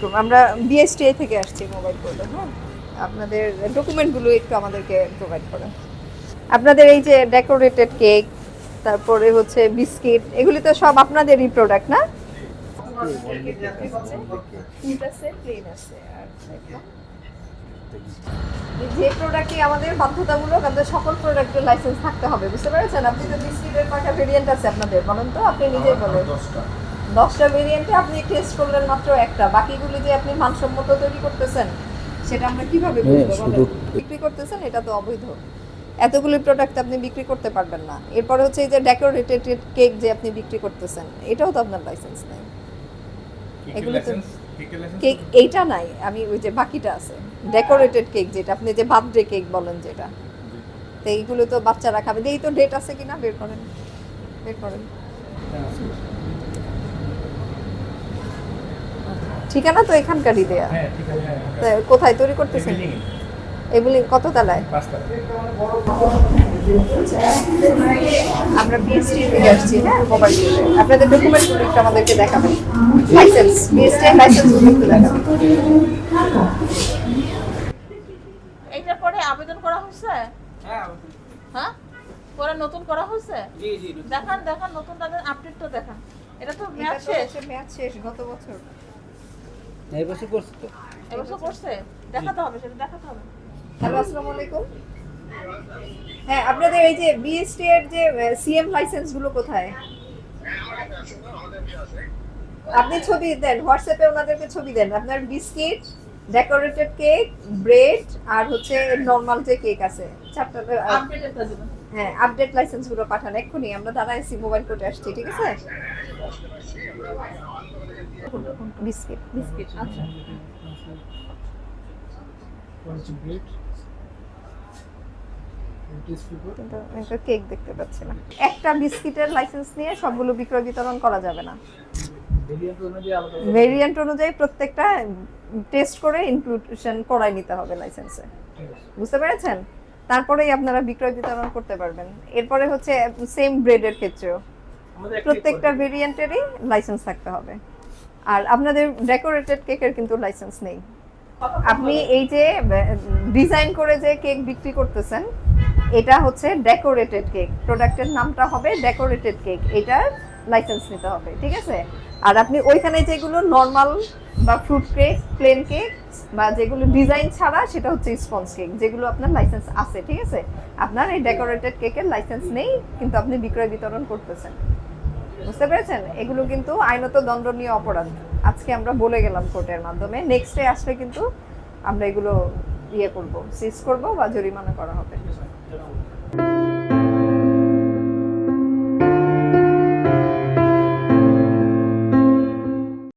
আলাইকুম আমরা বিএসটিআই থেকে আসছি মোবাইল কোর্টে হ্যাঁ? আপনাদের ডকুমেন্টগুলো একটু আমাদেরকে প্রোভাইড করেন। আপনাদের এই যে ডেকোরেটেড কেক তারপরে হচ্ছে বিস্কিট এগুলি তো সব আপনাদেরই প্রোডাক্ট না? যে প্রোডাক্টই আমাদের বাধ্যতামূলক, আমাদের সকল প্রোডাক্টের লাইসেন্স থাকতে হবে, বুঝতে পেরেছেন? আপনি তো বিস্কিটের কয়টা ভেরিয়েন্ট আছে আপনাদের, বলেন তো, আপনি নিজেই বলেন। দশটা। ভেরিয়েন্টে আপনি টেস্ট করলেন মাত্র একটা। বাকিগুলি যে আপনি মানসম্মত তৈরি করতেছেন সেটা আমরা কীভাবে হ্যাঁ, বুঝব বিক্রি করতেছেন এটা তো অবৈধ। এতগুলি প্রোডাক্ট আপনি বিক্রি করতে পারবেন না। এরপর হচ্ছে এই যে ডেকোরেটেড কেক যে আপনি বিক্রি করতেছেন এটাও তো আপনার লাইসেন্স নেই। এগুলো তো- কেক এইটা নাই আমি ওই যে বাকিটা আছে। ডেকোরেটেড কেক যেটা আপনি যে বার্থডে কেক বলেন যেটা। তো এইগুলো তো বাচ্চারা খাবে। এই তো ডেট আছে কিনা? বের করেন। বের করেন। ঠিকানা তো এখানকারই দেয়া। হ্যাঁ ঠিক আছে হ্যাঁ তা কোথায় তৈরি করতেছেন? এগুলি কত তলায়? আমরা বিএসটি থেকে আসছি হ্যাঁ? মোবাইল আপনাদের ডকুমেন্টগুলো একটু আমাদেরকে দেখাবেন। লাইসেন্স বিএসটি লাইসেন্সগুলো একটু দেখাবেন। এইটার পরে আবেদন করা হয়েছে হ্যাঁ পরে নতুন করা হয়েছে দেখান দেখান নতুন তাদের আপডেটটা দেখান। এটা তো মেয়াদ শেষ। মেয়াদ শেষ গত বছর। এই বছর করছি তো? এবছর করছে? দেখাতে হবে সেটা দেখাতে হবে। হ্যালো আসসালামু আলাইকুম। হ্যাঁ আপনাদের এই যে বিএসটি এর যে সিএম লাইসেন্সগুলো কোথায়? আপনি ছবি দেন হোয়াটসঅ্যাপে ওনাদেরকে ছবি দেন। আপনার বিস্কিট ডেকোরেটেড কেক ব্রেড আর হচ্ছে নর্মাল যে কেক আছে। চারটা হ্যাঁ আপডেট লাইসেন্সগুলো পাঠান, এক্ষুনি। আমরা দাঁড়াইছি মোবাইল কোর্টে আসছি, ঠিক আছে? আচ্ছা। কেক দেখতে পাচ্ছি না। একটা বিস্কিটের লাইসেন্স নিয়ে সবগুলো বিক্রয় বিতরণ করা যাবে না। ভেরিয়েন্ট অনুযায়ী প্রত্যেকটা টেস্ট করে ইনক্লুশন করাই নিতে হবে লাইসেন্সে বুঝতে পেরেছেন? তারপরেই আপনারা বিক্রয় বিতরণ করতে পারবেন। এরপরে হচ্ছে সেম ব্রেডের ক্ষেত্রেও। প্রত্যেকটা ভেরিয়েন্টেরই লাইসেন্স থাকতে হবে। আর আপনাদের ডেকোরেটেড কেকের কিন্তু লাইসেন্স নেই। আপনি এই যে ডিজাইন করে যে কেক বিক্রি করতেছেন এটা হচ্ছে ডেকোরেটেড কেক প্রোডাক্টের নামটা হবে ডেকোরেটেড কেক এটার লাইসেন্স নিতে হবে ঠিক আছে? আর আপনি ওইখানে যেগুলো নর্মাল বা ফ্রুট কেক প্লেন কেক বা যেগুলো ডিজাইন ছাড়া, সেটা হচ্ছে স্পঞ্জ কেক যেগুলো আপনার লাইসেন্স আছে, ঠিক আছে? আপনার এই ডেকোরেটেড কেকের লাইসেন্স নেই, কিন্তু আপনি বিক্রয় বিতরণ করতেছেন। বুঝতে পেরেছেন? এগুলো কিন্তু আইনত দণ্ডনীয় অপরাধ। আজকে আমরা বলে গেলাম কোর্টের মাধ্যমে। নেক্সট ডে আসলে কিন্তু আমরা এগুলো ইয়ে করব সিজ করব বা জরিমানা করা হবে।